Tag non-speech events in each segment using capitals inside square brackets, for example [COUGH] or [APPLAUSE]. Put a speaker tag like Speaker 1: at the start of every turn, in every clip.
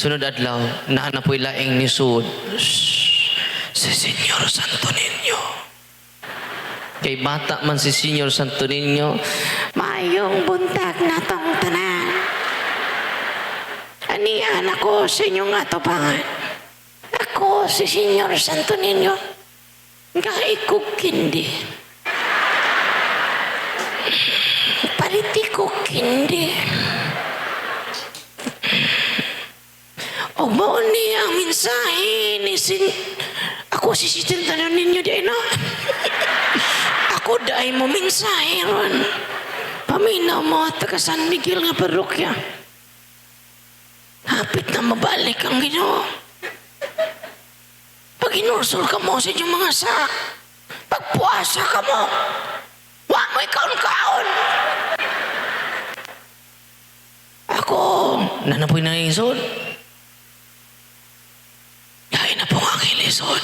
Speaker 1: Sunod adlaw, naa na po'y laing ni Sud. Si Senyor Santo Niño. Kay bata man si Senyor Santo Niño,
Speaker 2: Mayong buntag na tong tanan. Anian ako sa inyong atubangan. Ako si Senyor Santo Niño. Nga ikog kindi. Paliti ko kindi. O mo ni ang mensahe ni sin... Ako si Sister Tanan ninyo di na. Ako dahil mo mensahe ron. Paminaw mo at taga San Miguel nga parokya. Hapit na mabalik ang ginoo. Pag inursol ka mo sa inyong mga sa, pagpuasa ka mo, wa mo ikaon-kaon. Ako,
Speaker 1: na na po'y nangisod.
Speaker 2: dahil na po ang aking lisod.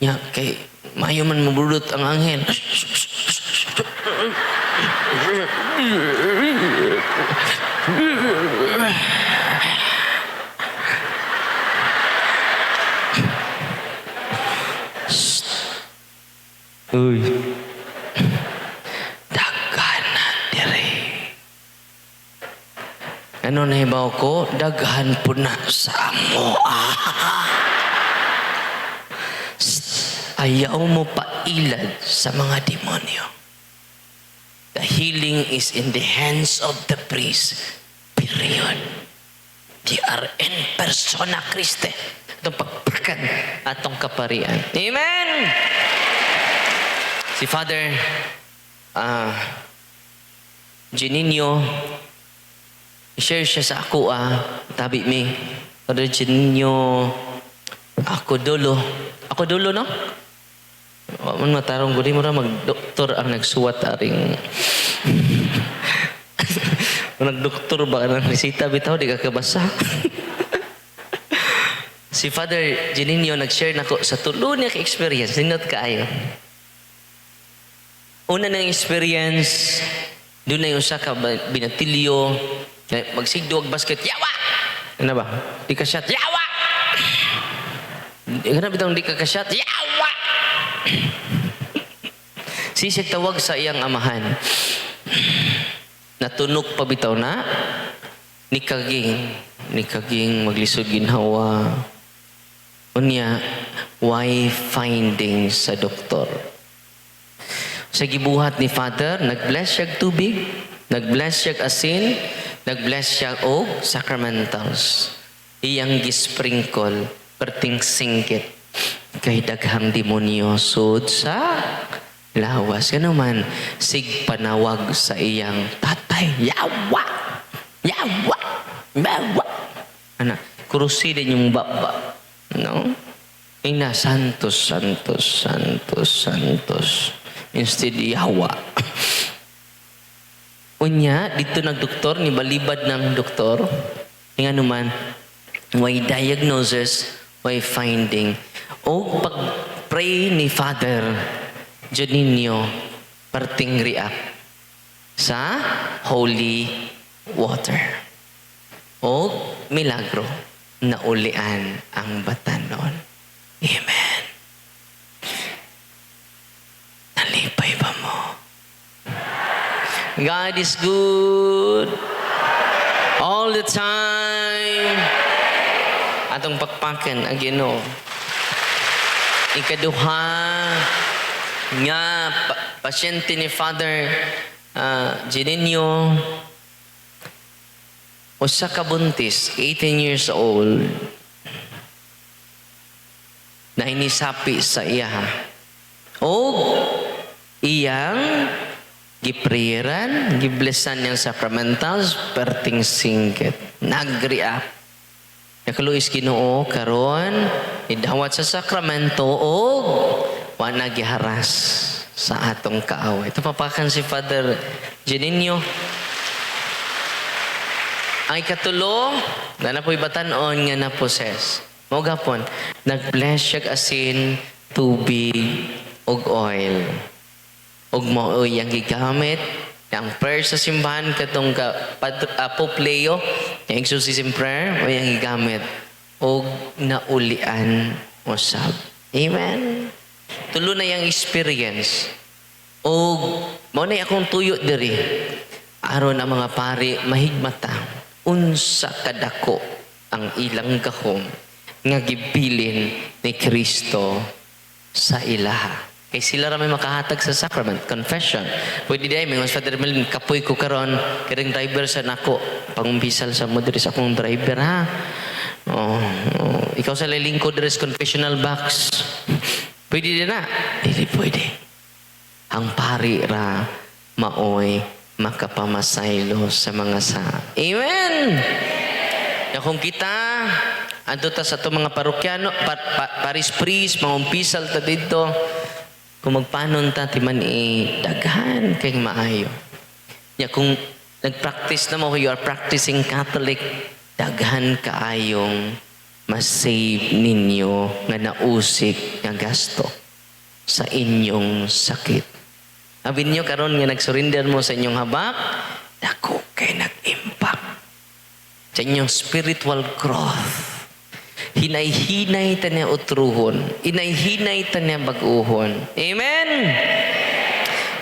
Speaker 1: Ya, kay mayo man mabulot ang anghel. Uy. Daghan na diri. Ano na hibaw ko? Daghan po na sa amo. Ayaw mo pailad sa mga demonyo. The healing is in the hands of the priest. Period. Di are in persona Christe. Itong pagpakan atong kaparian. Amen! Si Father ah Geninio share siya sa ako ah tabi mi Father Geninio ako dulo ako dulo no man matarong gudi mo ra mag-doktor ang nagsuwat aring [LAUGHS] Nagdoktor ba ng resita bitaw di ka kabasa [LAUGHS] Si Father Geninio nag-share nako sa tulo niya ka-experience ninot kaayo Una ng experience, doon na usa ka binatilyo, na magsigduog basket, yawa! Ano ba? Di ka shot, yawa! Ganap itong di ka ka-shot, yawa! Sisig tawag sa iyang amahan. Natunog pa bitaw na, ni kaging, ni kaging maglisod ginhawa. Unya, why finding sa doktor? Sa gibuhat ni Father, nag-bless siya tubig, nag-bless siya asin, nag-bless siya og sacramentals. Iyang gisprinkle, perting singkit, kay daghang demonyo sud sa lawas. Ano man, sig panawag sa iyang tatay, yawa! Yawa! Yawa! Ana, kurusi din yung baba. No? Ina, santos, santos, santos, santos. Instead, yawa. [LAUGHS] Unya, dito nagdoktor, ni balibad ng doktor. Nga naman, why diagnosis, why finding. O pag-pray ni Father Juninho, parting react sa holy water. O milagro na ulian ang batanon. Amen. Nalipay ba mo? God is good. All the time. Atong pakpakan ang Ginoo. Ikaduha nga pa, pasyente ni Father uh, Geninio usa ka buntis 18 years old na inisapi sa iya o iyang giprayeran, giblesan niyang sacramentals, perting singket. Nag-react. Nakaluis ginoo karon idawat sa sakramento o wa na giharas sa atong kaaway. Ito papakan si Father Geninio. Ay katulo, na napoy batanon nga na-possess. Mo gapon, nag-bless siya asin, tubig, og oil. Og mao yang gigamit Ang prayer sa simbahan katong ka Padre uh, Pope Leo, yung exorcism prayer, o yung gigamit og naulian usab. Amen. Tulo na yung experience. O mo na akong tuyo diri. Aron ang mga pari mahigmata unsa kadako ang ilang gahom nga gibilin ni Kristo sa ilaha. Kay sila ra may makahatag sa sacrament, confession. Pwede day, may mas Father Melvin, kapoy ko karon kiring driver sa nako. Pangumpisal sa mo sa akong driver, ha? Oh, oh. Ikaw sa lilingkod diri confessional box. Pwede din na. Dili pwede. Ang pari ra maoy makapamasaylo sa mga sa. Amen! Ya kung kita adto ta sa to mga parokyano, pa, pa, paris priest, mga umpisal ta dito. Kung magpanon ta ti man i daghan kay maayo. Ya kung nag-practice na mo, you are practicing Catholic, daghan kaayong masave ninyo nga nausik nga gasto sa inyong sakit. Abin nyo karon nga nag-surrender mo sa inyong habak, dako kay nag-impact sa inyong spiritual growth. Hinay-hinay ta niya utruhon. Inay-hinay ta niya baguhon. Amen!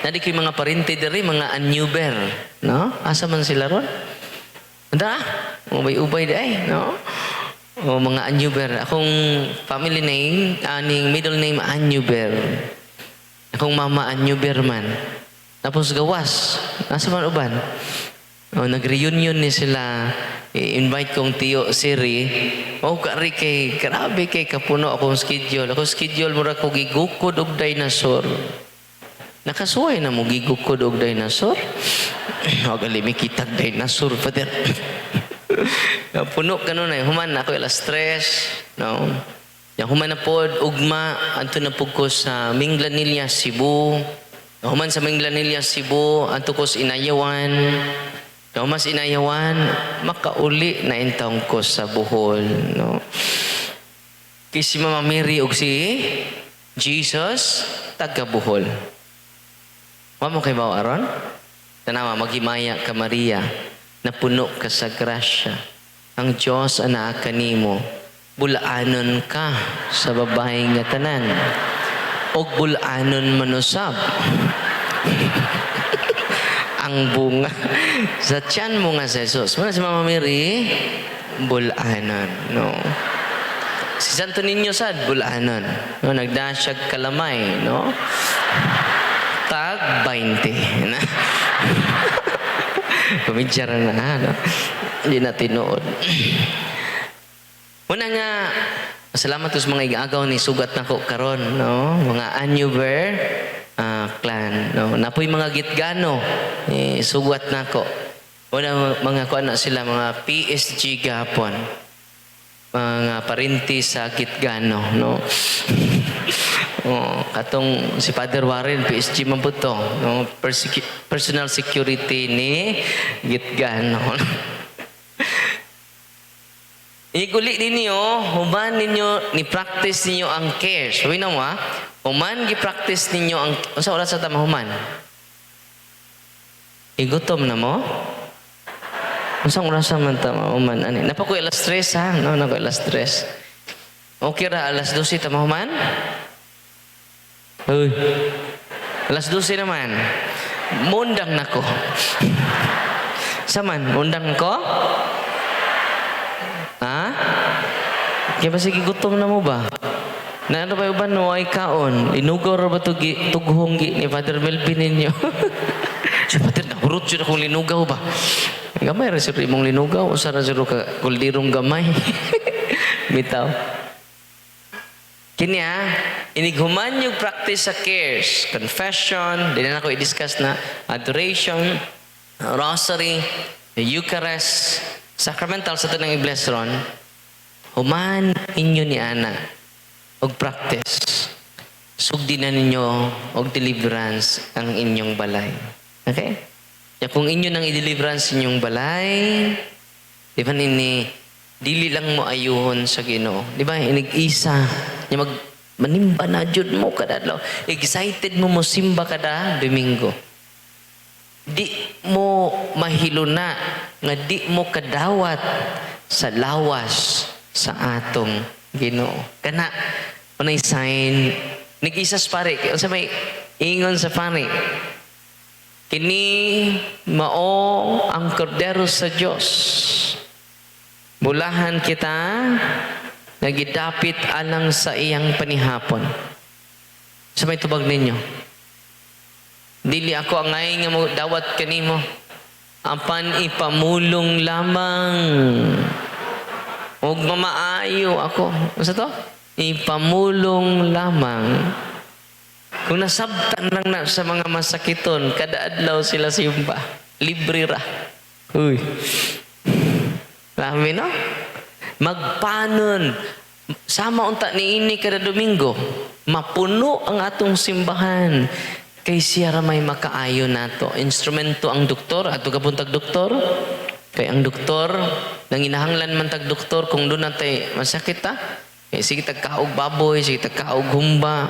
Speaker 1: Nadi kay mga parinti diri, mga annuber. No? Asa man sila ron? Anda, ubay-ubay di ay, no? O mga annuber. Akong family name, aning middle name annuber. Akong mama annuber man. Tapos gawas. Nasa man uban? O, nag-reunion ni sila. I-invite kong tiyo Siri. O, kari kay, grabe kay kapuno akong schedule. Ako schedule mura ko gigukod og dinosaur. Nakasuway na mo gigukod og dinosaur. Huwag alimi kitag dinosaur, Father. [LAUGHS] Puno ka nun eh. Human ako alas stress. No? Yang human na pod, ugma, anto na pug ko sa Minglanilla, Cebu. Human sa Minglanilla, Cebu, anto ko sa Inayawan. No, mas inayawan, makauli na intawng ko sa Bohol. No? Kay si Mama Mary ug si Jesus, taga Bohol. Wa kay bawa aron? Tanawa, maghimaya ka Maria, na puno ka sa grasya. Ang Diyos ana kanimo, bulaanon ka sa babae nga tanan. Og bulaanon manusab. [LAUGHS] ang bunga sa tiyan mo nga sa Jesus. Muna si Mama Mary, bulanan. No? Si Santo Niño sad, bulanan. No? Nagdasyag kalamay. No? Tag 20. Na? [LAUGHS] Pumidyara na. No? Hindi na tinuod. Una nga, salamat sa mga igagaw ni sugat na ko karon, no? Mga Anuber ah, clan, no? Napoy mga gitgano, eh, sugat na ko. Una mga ko na sila mga PSG gapon. Mga parinti sa gitgano, no? [LAUGHS] oh, katong si Father Warren, PSG man po to, no? Personal security ni gitgano. [LAUGHS] Iguli ninyo, human ninyo, ni-practice ninyo ang care. Sabi na ha, human gi-practice ninyo ang, sa oras sa tama human? Igutom na mo? Unsang oras man tama human? Ani, napako alas stress ha? No, nako alas stress. Okay ra, alas 12 tama human? Uy, alas 12 naman. Mundang nako. [LAUGHS] Saman, mundang ko? Ha? Kaya ba sige gutom na mo ba? Na ano ba ba kaon? Inugaw ra ba tugi, ni Father Melvin ninyo? [LAUGHS] Siya Father, nahurot siya akong linugaw ba? Gamay ra siya imong linugaw. O sa ra siya ka kuldirong gamay. [LAUGHS] Bitaw. Kini ha, inighuman yung practice sa cares, confession, din na ako i-discuss na, adoration, rosary, Eucharist, sacramental sa ito ng i-bless ron, human inyo ni Ana, og practice, sugdi na ninyo og deliverance ang inyong balay. Okay? Ya kung inyo nang i-deliverance inyong balay, di ba nini, dili lang mo ayuhon sa Ginoo. Di ba? Inig-isa. Nya mag manimba na jud mo kada adlaw. Excited mo mo simba kada Domingo. di mo mahiluna nga di mo kadawat sa lawas sa atong Ginoo. Kana unay sign nag-isas pare kay unsa may ingon sa pare kini mao ang kordero sa Dios. Bulahan kita nagidapit alang sa iyang panihapon. Sa may tubag ninyo. Dili ako angay nga mo dawat kanimo. Apan ipamulong lamang. Huwag mamaayo ako. Ano to? Ipamulong lamang. Kung nasabtan lang na sa mga masakiton, kada adlaw sila simba. Libre ra. Uy. Lami no? Magpanon. Sama unta ni ini kada Domingo. Mapuno ang atong simbahan. Kay siya ra may makaayo nato. Instrumento ang doktor, ato kapuntag doktor. Kay ang doktor, nang inahanglan man tag doktor kung doon natay masakit ta. Kay sige tag kaog baboy, sige tag kaog humba.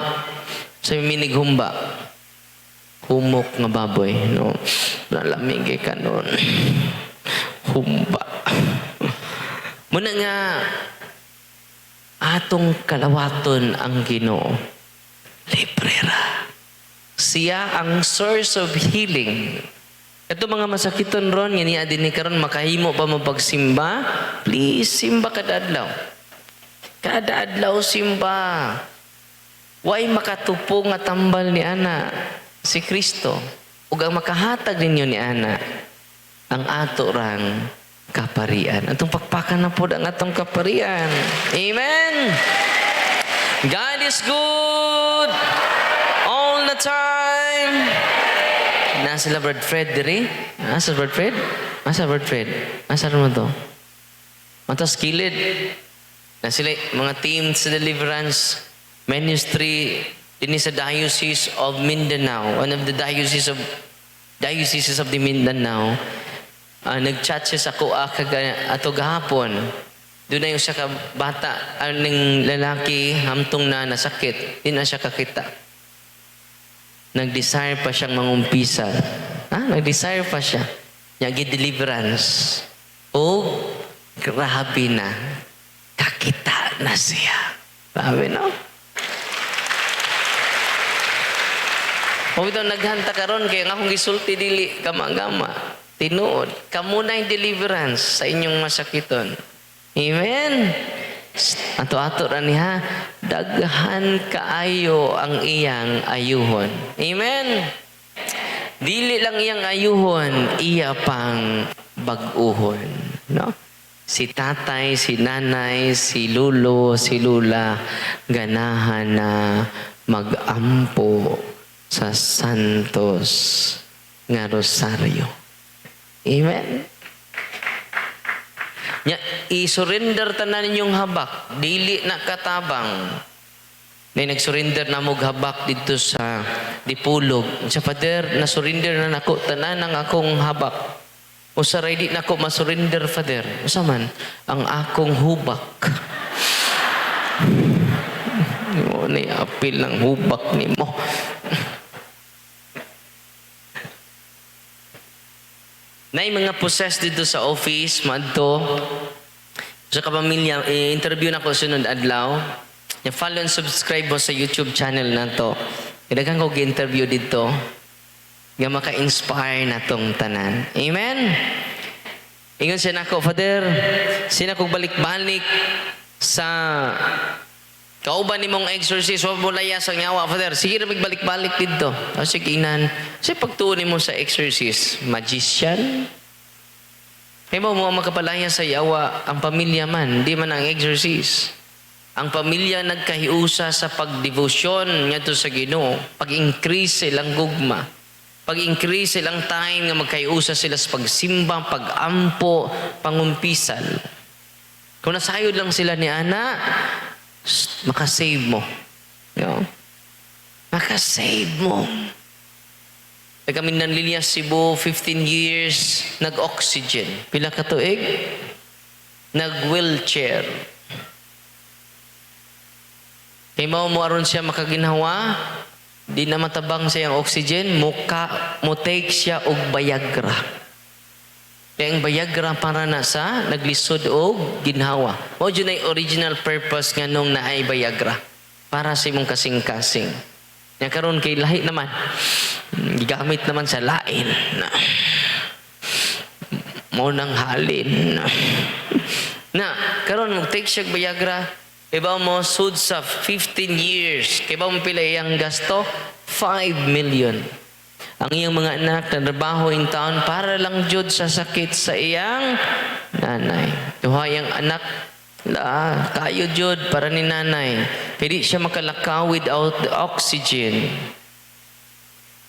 Speaker 1: Sa minig humba. Humok nga baboy, no. Nalamig kay kanon. Humba. [LAUGHS] Muna nga atong kalawaton ang Ginoo. Libre ra. Siya ang source of healing. Ito mga masakiton ron, nga niya din ni karon makahimo pa mo pagsimba, please simba kada adlaw. Kada adlaw simba. Way makatupo nga tambal ni ana si Kristo. Ug ang makahatag ninyo ni ana ang ato rang kaparian. Atong pakpakan na po ang atong kaparian. Amen. God is good all the time. Nasa sila Brad Fred diri? Nasa Brad Fred? Nasa Brad Fred? Nasa mo to? Matas kilid. Na sila mga team sa deliverance ministry din sa Diocese of Mindanao, one of the diocese of dioceses of the Mindanao. Ah, nag-chat siya sa kuha ato gahapon. Doon na yung siya ka bata, aning lalaki, hamtong na nasakit. Di na siya kakita. Nag-desire pa siyang mangumpisa. Ha? Nag-desire pa siya. Niya deliverance. O, grabe na. Kakita na siya. Grabe, no? Kung ito naghanta karon kaya nga akong gisulti dili kama-gama. Tinuod. Kamo na yung deliverance sa inyong masakiton. Amen. Ato-ato ra niha. Daghan kaayo ang iyang ayuhon. Amen. Dili lang iyang ayuhon, iya pang baguhon. No? Si tatay, si nanay, si lulo, si lula, ganahan na magampo sa santos nga rosaryo. Amen. Nya, i-surrender tanan ninyong habak. Dili na katabang. May nag-surrender na mo habak dito sa Dipulog. Sa Father, na-surrender na nako tanan ang akong habak. O sa di na ako ma-surrender, Father. Usa man, ang akong hubak. [LAUGHS] Ni apil ng hubak ni mo. Nay mga possess dito sa office, madto. Sa kapamilya, i-interview na ko sunod adlaw. Ya follow and subscribe mo sa YouTube channel na to. Kailangan ko gi-interview dito. Nga maka-inspire na tong tanan. Amen? Ingon siya nako, Father, sina kong balik-balik sa kauban ni mong exorcist, huwag mo layas ang yawa, Father. Sige na magbalik-balik dito. O sige, inan. Kasi pagtuon mo sa exorcist, magician? Kaya mo mo makapalaya sa yawa ang pamilya man, di man ang exorcist. Ang pamilya nagkahiusa sa pagdevosyon ngadto sa Ginoo, pag-increase silang gugma. Pag-increase silang time nga magkahiusa sila sa pagsimba, pag-ampo, pangumpisal. Kung nasayod lang sila ni Ana, makasave mo. Know? Makasave mo. Taga Mindanlilia, Cebu, 15 years, nag-oxygen. Pila ka tuig? Nag-wheelchair. Kay mo aron siya makaginhawa, di na matabang sa iyang oxygen, muka, mo take siya og Viagra. Kaya ang Viagra para na sa naglisod og ginhawa. O dyan ay original purpose nga nung naay Viagra. Para sa imong kasing-kasing. Nga karon kay lahi naman. Gigamit naman sa lain. Na, mo nang halin. Na, na karon mo take siya Viagra. Iba mo sud sa 15 years. Kaya mo pila iyang gasto? 5 million. Ang iyang mga anak na trabaho in town para lang jud sa sakit sa iyang nanay. Duha iyang anak la kayo jud para ni nanay. Pwede siya makalakaw without the oxygen.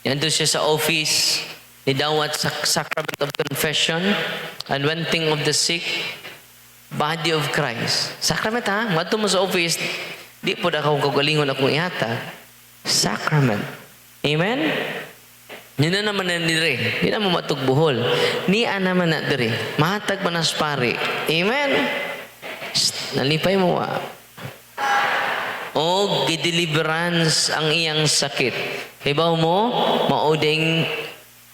Speaker 1: Yan doon siya sa office, nidawat sa sacrament of confession, anointing of the sick, body of Christ. Sacrament ha? Mato mo sa office, di po na kagalingon akong ihata. Sacrament. Amen? Yun na naman na dire. Di na mo matugbuhol. Ni naman na dire. Mahatag man as. Amen? Nalipay mo wa. O gideliverance ang iyang sakit. Hibaw mo, mauding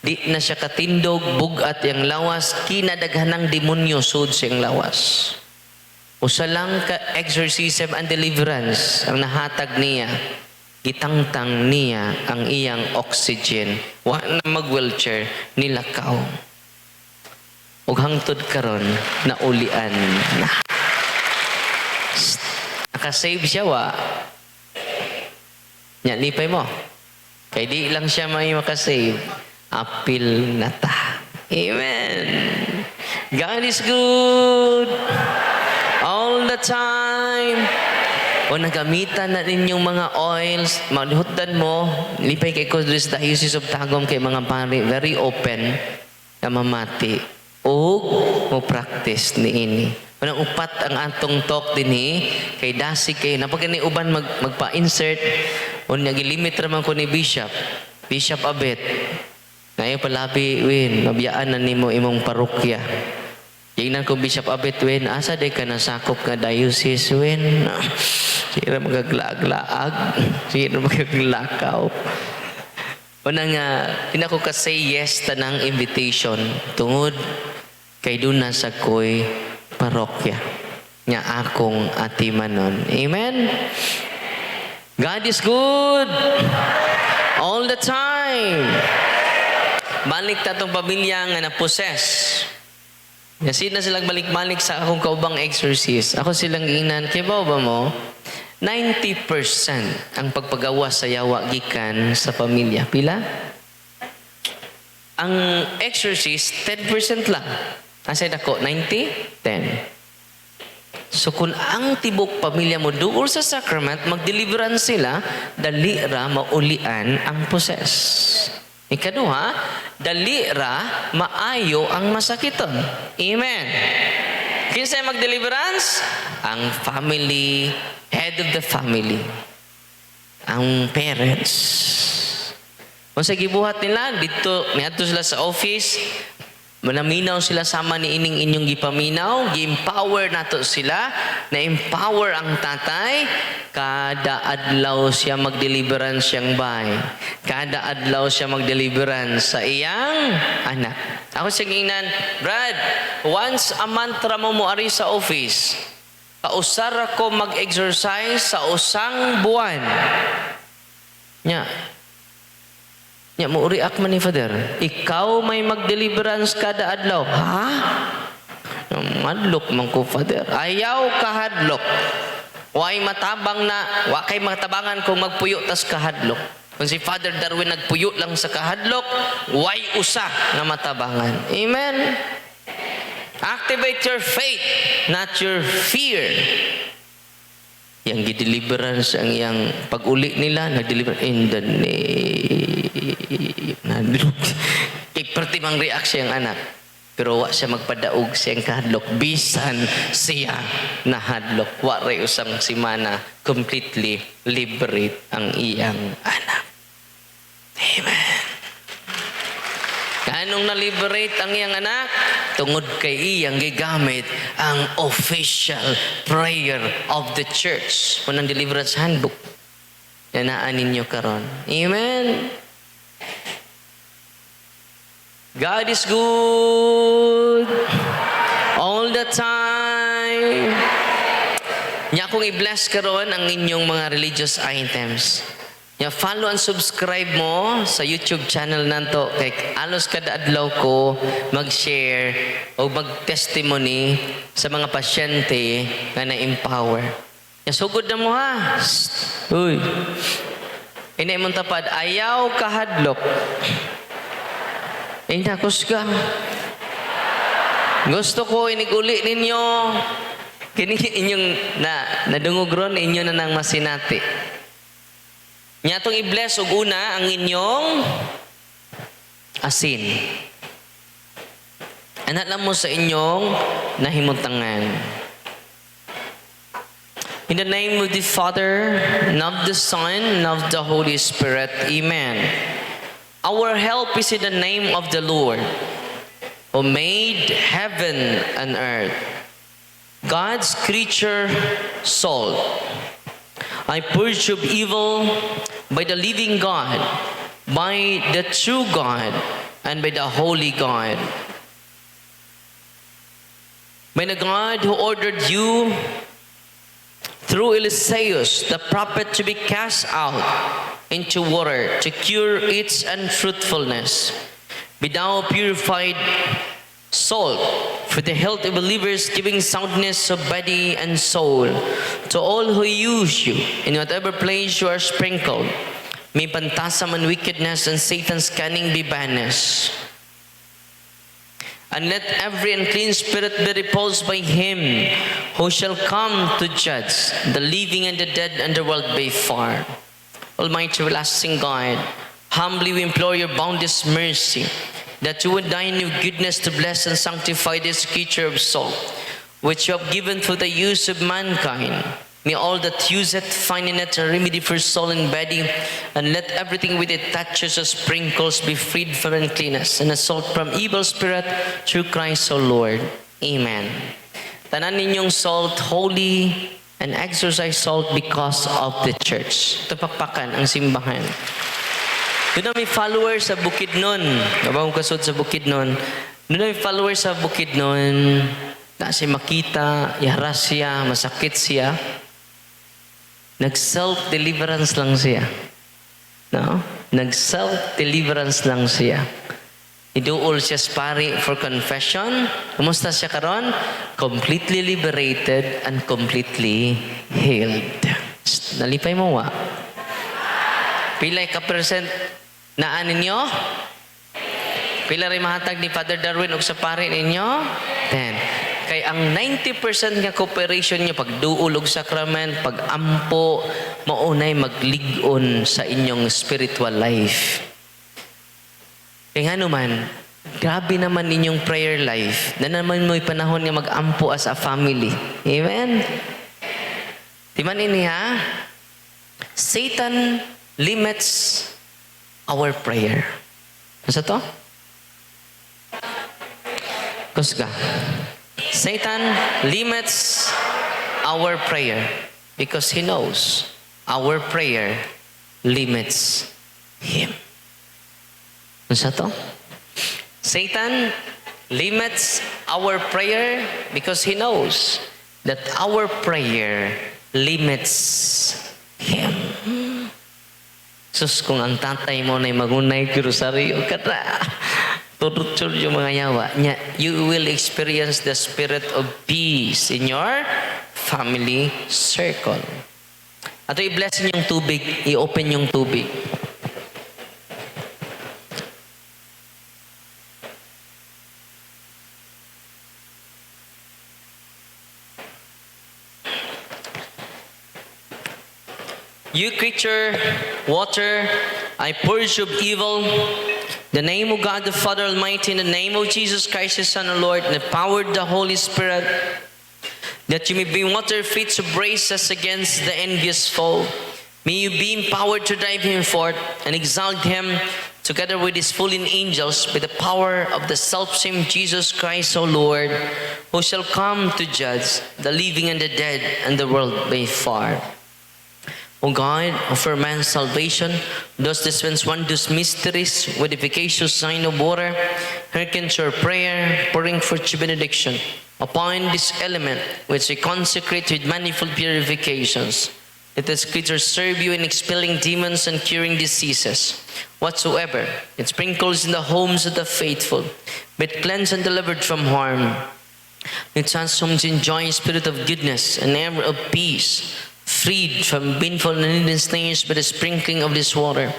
Speaker 1: di na siya katindog, bugat yang lawas, kinadaghanang demonyo sud siyang lawas. Usa lang ka exorcism and deliverance ang nahatag niya. Gitangtang niya ang iyang oxygen. Wa na mag-wheelchair, nilakaw. Ug hangtod karon na ulian na. Nakasave siya wa. Nya lipay mo. Kay di lang siya may makasave. Apil na ta. Amen. God is good. All the time. O nagamitan na ninyong mga oils, maghutan mo, lipay kay Kudris Diocese of Tagum kay mga pari, very open na mamati. O mo practice ni ini. Unang upat ang atong talk din kay Dasi kay napag ni uban mag, magpa-insert o nagilimit raman ko ni Bishop. Bishop Abet. Ngayon palabi, Win, mabiyaan na nimo imong parokya. Tingnan ko Bishop Abet, Win, asa de ka nasakop nga diocese, Win? Sira magaglaglaag. Sira magaglakaw. Una nga, tina ka say yes tanang invitation tungod kay doon na sa koy parokya nga akong atimanon. Amen? God is good all the time. Balik ta tong pamilya nga na-possess. Kasi na silang balik-balik sa akong kaubang exorcist. Ako silang inan. Kaya ba mo? 90% ang pagpagawa sa yawa gikan sa pamilya. Pila? Ang exorcist, 10% lang. Asay ako, 90? 10. So kung ang tibok pamilya mo doon sa sacrament, mag-deliverance sila, dali ra maulian ang possess. Ikaduha, dali ra maayo ang masakiton. Amen. Kinsay mag-deliverance? Ang family, head of the family. Ang parents. Kung sa gibuhat nila, dito, niadto sila sa office, Manaminaw sila sama ni ining inyong gipaminaw, gi-empower nato sila, na-empower ang tatay, kada adlaw siya mag-deliverance siyang bay. Kada adlaw siya mag-deliverance sa iyang anak. Ako sa ginan, Brad, once a month ra mo moari sa office, kausar ako mag-exercise sa usang buwan. Nya, Nya mo react man ni Father. Ikaw may mag-deliverance kada adlaw. Ha? Madlok man ko, Father. Ayaw kahadlok. Way matabang na, wa kay matabangan kung magpuyo tas kahadlok. Kung si Father Darwin nagpuyo lang sa kahadlok, way usa na matabangan. Amen. Activate your faith, not your fear. Yang gideliverance ang yang pag-uli nila, nag-deliver in the name. [LAUGHS] Nadlok. Iperti mang reaction ang anak. Pero wa siya magpadaog siyang kahadlok. Bisan siya nahadlok. Wa rin usang simana completely liberate ang iyang anak. Amen. Anong na-liberate ang iyang anak? Tungod kay iyang gigamit ang official prayer of the church. Unang deliverance handbook. na naa ninyo karon. Amen. God is good all the time. Nya akong i-bless karon ang inyong mga religious items. Nya follow and subscribe mo sa YouTube channel nanto kay alos kada adlaw ko mag-share o mag-testimony sa mga pasyente nga na-empower. Nya sugod na mo ha. Uy. Inay mong tapad, ayaw kahadlok. Nakos ka. Gusto ko iniguli ninyo. Kini inyong na nadungog ron inyo na nang masinati. Nya tong i-bless og una ang inyong asin. Anak lang mo sa inyong nahimutangan. In the name of the Father, and of the Son, and of the Holy Spirit. Amen. Our help is in the name of the Lord, who made heaven and earth. God's creature soul. I purge of evil by the living God, by the true God, and by the holy God. By the God who ordered you through Eliseus, the prophet, to be cast out into water to cure its unfruitfulness. Be thou purified soul for the health of believers, giving soundness of body and soul to all who use you in whatever place you are sprinkled. May pantasam and wickedness and Satan's cunning be banished. And let every unclean spirit be repulsed by him who shall come to judge the living and the dead and the world by far. Almighty everlasting God, humbly we implore your boundless mercy that you would dine your goodness to bless and sanctify this creature of soul, which you have given for the use of mankind. May all that use it find in it a remedy for soul and body, and let everything with it touches or sprinkles be freed from uncleanness and assault from evil spirit through Christ our Lord. Amen. Tanan ninyong salt, holy, and exercise salt because of the church. Tupakpakan ang simbahan. Doon na may followers sa bukid nun. Kabang kasod sa bukid nun. Doon na may followers sa bukid nun. Na si makita, yaras siya, masakit siya. Nag-self-deliverance lang siya. No? Nag-self-deliverance lang siya. Iduol siya sa pari for confession. Kumusta siya karon? Completely liberated and completely healed. Nalipay mo wa? Pilay ka percent naan ninyo? Pila rin mahatag ni Father Darwin og sa pari ninyo? 10. Kay ang 90% nga cooperation niyo pag duol og sakrament, pag ampo, maunay magligon sa inyong spiritual life. Kaya nga naman, grabe naman ninyong prayer life na naman mo'y panahon nga mag-ampo as a family. Amen? Di man ini ha? Satan limits our prayer. Ano to? Kusga. Satan limits our prayer because he knows our prayer limits him. Ano sa to? Satan limits our prayer because he knows that our prayer limits him. Sus, kung ang tatay mo na magunay kirusaryo ka na, tututsur yung mga yawa niya, you will experience the spirit of peace in your family circle. Ato i-bless yung tubig, i-open yung tubig. You creature, water, I purge of evil. In the name of God the Father Almighty, in the name of Jesus Christ, His Son, our Lord, and the power of the Holy Spirit, that you may be water fit to brace us against the envious foe. May you be empowered to drive him forth and exalt him together with his fallen angels by the power of the self-same Jesus Christ, O Lord, who shall come to judge the living and the dead and the world by far. O God, offer man's salvation, thus dispense wondrous mysteries with efficacious sign of water, hearken to our prayer, pouring forth your benediction upon this element which we consecrate with manifold purifications. Let the scriptures serve you in expelling demons and curing diseases. Whatsoever it sprinkles in the homes of the faithful, be cleansed and delivered from harm. It transforms in joy, spirit of goodness, and air of peace, freed from painful and hidden snares by the sprinkling of this water.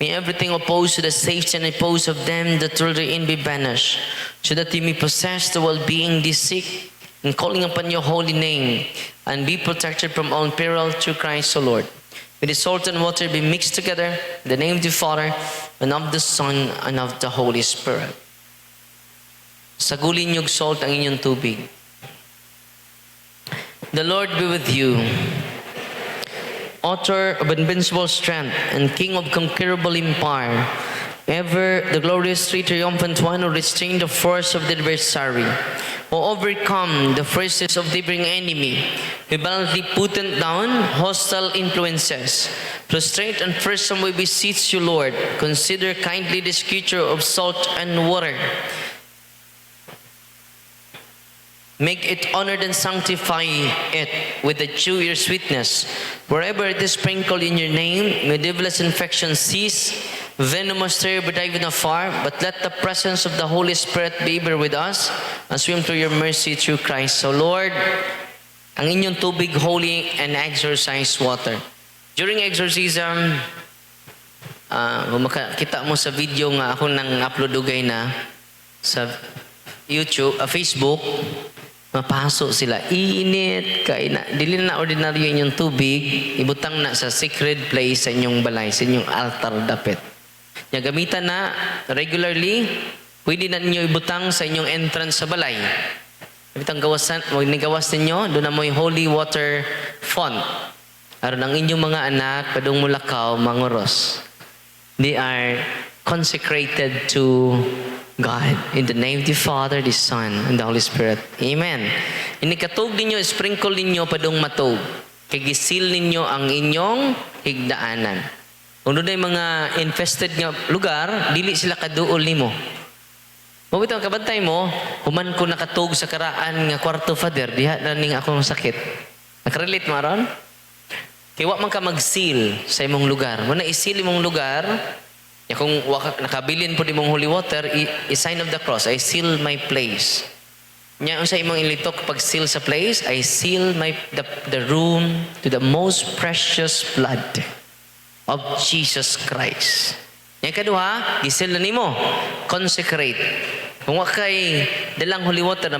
Speaker 1: May everything opposed to the safety and repose of them that dwell therein be banished, so that you may possess the well-being they seek, in calling upon your holy name, and be protected from all peril through Christ the Lord. May the salt and water be mixed together, in the name of the Father, and of the Son, and of the Holy Spirit. Sagulin niyog salt ang inyong tubig. The Lord be with you. Author of invincible strength and King of conquerable empire, ever the glorious three triumphant one who restrained the force of the adversary, who overcome the forces of the neighboring enemy, who valiantly put down hostile influences. Prostrate and first we beseech you, Lord, consider kindly this creature of salt and water. Make it honored and sanctify it with the true your sweetness. Wherever it is sprinkled in your name, may devilish infection cease, venomous terror be driven afar, but let the presence of the Holy Spirit be ever with us and swim through your mercy through Christ. So Lord, ang inyong tubig holy and exorcise water. During exorcism, ah kung makakita mo sa video nga ako nang upload ugay na sa YouTube, ah, Facebook, mapasok sila. Iinit, kay na, dili na ordinaryo inyong tubig, ibutang na sa sacred place sa inyong balay, sa inyong altar dapit. Nya gamitan na regularly, pwede na ninyo ibutang sa inyong entrance sa balay. Ibutang gawasan, huwag ni gawas ninyo, doon na mo yung holy water font. Aron ang inyong mga anak, padung mulakaw, manguros. They are consecrated to God. In the name of the Father, the Son, and the Holy Spirit. Amen. Inikatog ninyo, sprinkle ninyo padung matog. Kay gisil ninyo ang inyong higdaanan. Kung doon mga infested nga lugar, dili sila kaduol nimo. Mabit ang kabantay mo, human ko nakatog sa karaan nga kwarto father, diha na ning akong sakit. Nakarelate mo aron? Kaya man ka mag-seal sa imong lugar. Muna i-seal imong lugar, kung waka, nakabilin po imong holy water, i- i-sign of the cross, I seal my place. Nya sa imong ilitok pag seal sa place, I seal my the, the room to the most precious blood of Jesus Christ. Yang kedua, gisil na nimo, consecrate. Kung wa kay dalang holy water na